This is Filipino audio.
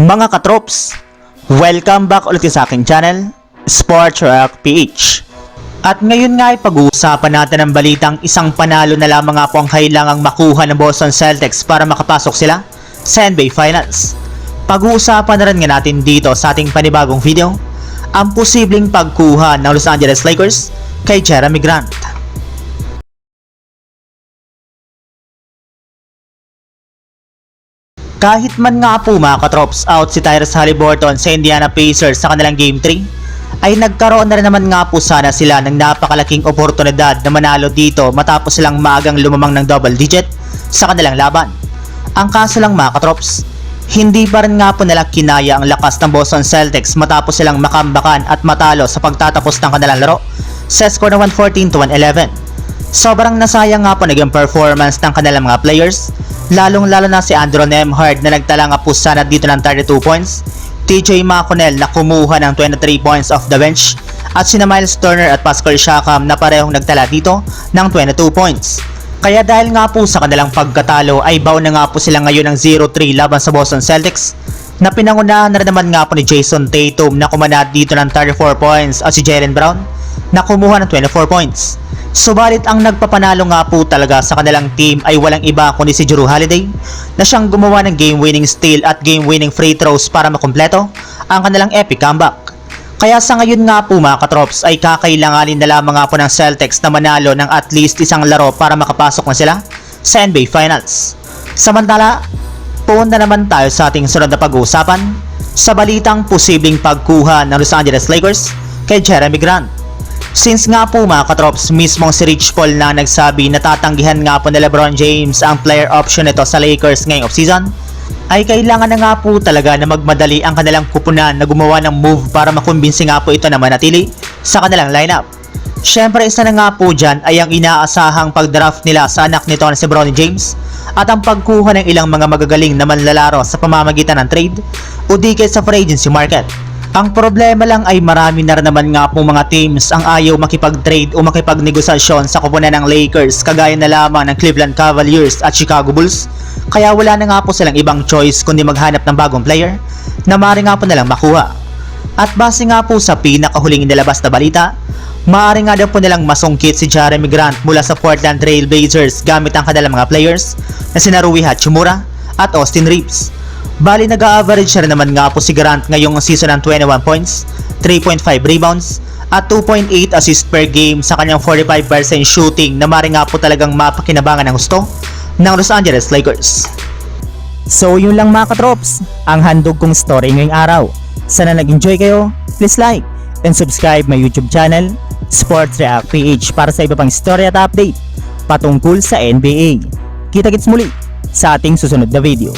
Mga katrops, welcome back ulit sa aking channel, Sports Rock PH. At ngayon nga ay pag-uusapan natin ang balitang isang panalo na lamang nga po ang kailangang makuha ng Boston Celtics para makapasok sila sa NBA Finals. Pag-uusapan na rin nga natin dito sa ating panibagong video, ang posibleng pagkuha ng Los Angeles Lakers kay Jeremy Grant. Kahit man nga po mga katrops out si Tyrese Halliburton sa Indiana Pacers sa kanilang Game 3, ay nagkaroon na rin naman nga po sana sila ng napakalaking oportunidad na manalo dito matapos silang maagang lumamang ng double digit sa kanilang laban. Ang kaso lang mga katrops, hindi pa rin nga po nila kinaya ang lakas ng Boston Celtics matapos silang makambakan at matalo sa pagtatapos ng kanilang laro sa score na 114 to 111. Sobrang nasayang nga po naging performance ng kanilang mga players, lalong lalo na si Andrew Nemhard na nagtala nga po sana dito ng 32 points, TJ McConnell na kumuha ng 23 points off the bench, at sina Miles Turner at Pascal Siakam na parehong nagtala dito ng 22 points. Kaya dahil nga po sa kanilang pagkatalo ay bow na nga po sila ngayon ng 0-3 laban sa Boston Celtics. Na pinangunahan na rin naman nga po ni Jason Tatum na kumanat dito ng 34 points at si Jalen Brown na kumuha ng 24 points. Subalit ang nagpapanalo nga po talaga sa kanilang team ay walang iba kundi si Jrue Holiday na siyang gumawa ng game-winning steal at game-winning free throws para makumpleto ang kanilang epic comeback. Kaya sa ngayon nga po mga katrops ay kakailanganin na lamang nga po ng Celtics na manalo ng at least isang laro para makapasok na sila sa NBA Finals. Samantala, punta naman tayo sa ating sunod na pag-uusapan sa balitang posibleng pagkuha ng Los Angeles Lakers kay Jeremy Grant. Since nga po mga katrops, mismong si Rich Paul na nagsabi na tatanggihan nga po ni Lebron James ang player option nito sa Lakers ngayong offseason, ay kailangan na nga po talaga na magmadali ang kanilang kupunan na gumawa ng move para makumbinsi nga po ito na manatili sa kanilang lineup. Siyempre isa na nga po dyan ay ang inaasahang pagdraft nila sa anak nito na si Bronny James at ang pagkuha ng ilang mga magagaling na manlalaro sa pamamagitan ng trade o di kaya sa free agency market. Ang problema lang ay marami na naman nga po mga teams ang ayaw makipag-trade o makipagnegosasyon sa kupunan ng Lakers kagaya na lamang ng Cleveland Cavaliers at Chicago Bulls. Kaya wala na nga po silang ibang choice kundi maghanap ng bagong player na maaari nga po nilang makuha. At base nga po sa pinakahuling inilabas na balita, maaari nga daw po nilang masungkit si Jeremy Grant mula sa Portland Trail Blazers gamit ang kanilang mga players na sina Rui Hachimura at Austin Reeves. Bali nag-average siya naman nga po si Grant ngayong season ng 21 points, 3.5 rebounds, at 2.8 assist per game sa kanyang 45% shooting na mari nga po talagang mapakinabangan ng gusto ng Los Angeles Lakers. So yun lang mga katrops, ang handog kong story ngayong araw. Sana nag-enjoy kayo, please like and subscribe my YouTube channel, Sports React PH para sa iba pang story at update patungkol sa NBA. Kita-kits muli sa ating susunod na video.